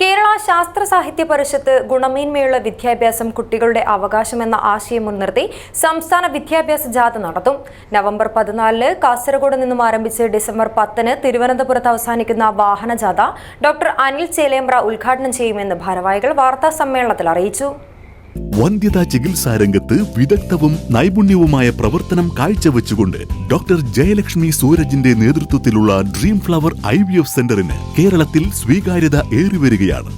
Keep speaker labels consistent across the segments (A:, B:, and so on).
A: കേരള ശാസ്ത്ര സാഹിത്യ പരിഷത്ത് ഗുണമേന്മയുള്ള വിദ്യാഭ്യാസം കുട്ടികളുടെ അവകാശമെന്ന ആശയം മുൻനിർത്തി സംസ്ഥാന വിദ്യാഭ്യാസ ജാഥ നടത്തും. നവംബർ പതിനാലിന് കാസർഗോഡ് നിന്നും ആരംഭിച്ച് ഡിസംബർ പത്തിന് തിരുവനന്തപുരത്ത് അവസാനിക്കുന്ന വാഹന ജാഥ ഡോക്ടർ അനിൽ ചേലേമ്പ്ര ഉദ്ഘാടനം ചെയ്യുമെന്ന് ഭാരവാഹികൾ വാർത്താ സമ്മേളനത്തിൽ അറിയിച്ചു.
B: വന്ധ്യതാ ചികിത്സാ രംഗത്ത് വിദഗ്ധവും നൈപുണ്യവുമായ പ്രവർത്തനം കാഴ്ചവെച്ചുകൊണ്ട് ഡോക്ടർ ജയലക്ഷ്മി സൂരജിന്റെ നേതൃത്വത്തിലുള്ള dream flower I V F സെന്ററിന് കേരളത്തിൽ സ്വീകാര്യത ഏറിവരികയാണ്.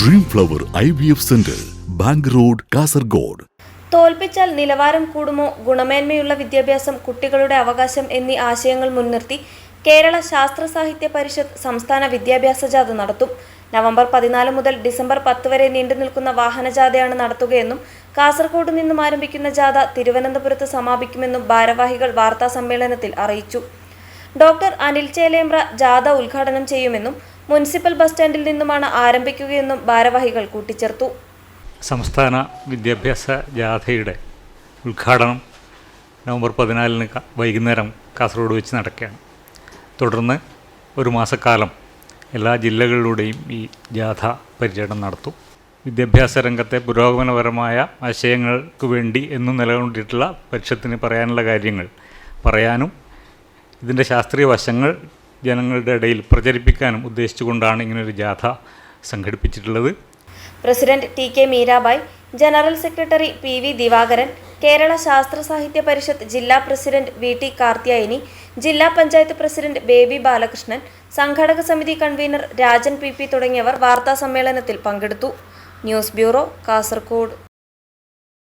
B: Dream flower I V F centre bank road Kasaragod.
C: തോൽപ്പിച്ചാൽ നിലവാരം കൂടുമോ ഗുണമേന്മയുള്ള വിദ്യാഭ്യാസം കുട്ടികളുടെ അവകാശം എന്നീ ആശയങ്ങൾ മുൻനിർത്തി കേരള ശാസ്ത്ര സാഹിത്യ പരിഷത്ത് സംസ്ഥാന വിദ്യാഭ്യാസ ജാഥ നടത്തും. നവംബർ പതിനാല് മുതൽ ഡിസംബർ പത്ത് വരെ നീണ്ടു നിൽക്കുന്ന വാഹനജാഥയാണ് നടത്തുകയെന്നും കാസർഗോഡ് നിന്നും ആരംഭിക്കുന്ന ജാഥ തിരുവനന്തപുരത്ത് സമാപിക്കുമെന്നും ഭാരവാഹികൾ വാർത്താ സമ്മേളനത്തിൽ അറിയിച്ചു. ഡോക്ടർ അനിൽ ചേലേമ്പ്ര ജാഥ ഉദ്ഘാടനം ചെയ്യുമെന്നും മുനിസിപ്പൽ ബസ് സ്റ്റാൻഡിൽ നിന്നുമാണ് ആരംഭിക്കുകയെന്നും ഭാരവാഹികൾ കൂട്ടിച്ചേർത്തു.
D: സംസ്ഥാന വിദ്യാഭ്യാസ ജാഥയുടെ ഉദ്ഘാടനം നവംബർ പതിനാലിന് വൈകുന്നേരം കാസർഗോഡ് വെച്ച് നടക്കുകയാണ്. തുടർന്ന് ഒരു മാസക്കാലം എല്ലാ ജില്ലകളിലൂടെയും ഈ ജാഥ പര്യടനം നടത്തും. വിദ്യാഭ്യാസ രംഗത്തെ പുരോഗമനപരമായ ആശയങ്ങൾക്ക് വേണ്ടി എന്നും നിലകൊണ്ടിട്ടുള്ള പരിഷത്തിന് പറയാനുള്ള കാര്യങ്ങൾ പറയാനും ഇതിന്റെ ശാസ്ത്രീയ വശങ്ങൾ ജനങ്ങളുടെ ഇടയിൽ പ്രചരിപ്പിക്കാനും ഉദ്ദേശിച്ചുകൊണ്ടാണ് ഇങ്ങനൊരു ജാഥ സംഘടിപ്പിച്ചിട്ടുള്ളത്.
C: President T K Meerabai general secretary P V Divakaran Kerala Sasthra Sahithya Parishad ജില്ലാ പ്രസിഡന്റ് വി ടി കാർത്യായനി ജില്ലാ പഞ്ചായത്ത് പ്രസിഡന്റ് ബേബി ബാലകൃഷ്ണൻ സംഘടക സമിതി കൺവീനർ രാജൻ പി പി തുടങ്ങിയവർ വാർത്താ സമ്മേളനത്തിൽ പങ്കെടുത്തു. News bureau Kasaragod